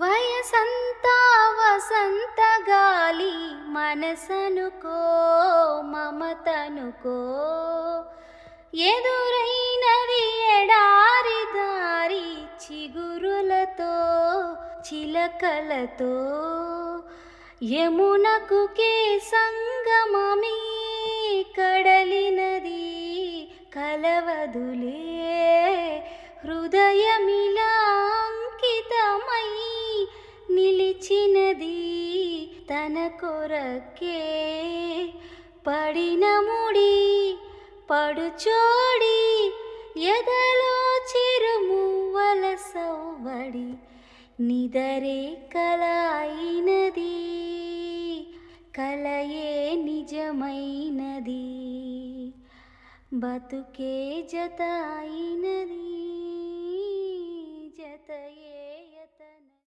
వయసంతా వసంత గాలి మనసనుకో మమతనుకో ఎదురైనది ఎడారి దారి చిగురులతో చిలకలతో. యమునకు కే సంగమమే కడలినది కలవదులే తన కొరకే పడిన ముడి పడుచోడి ఎదలో చిరుమువ్వల సౌబడి నిదరే కలాయినది కలయే నిజమైనది బతుకే జతాయినది జతయే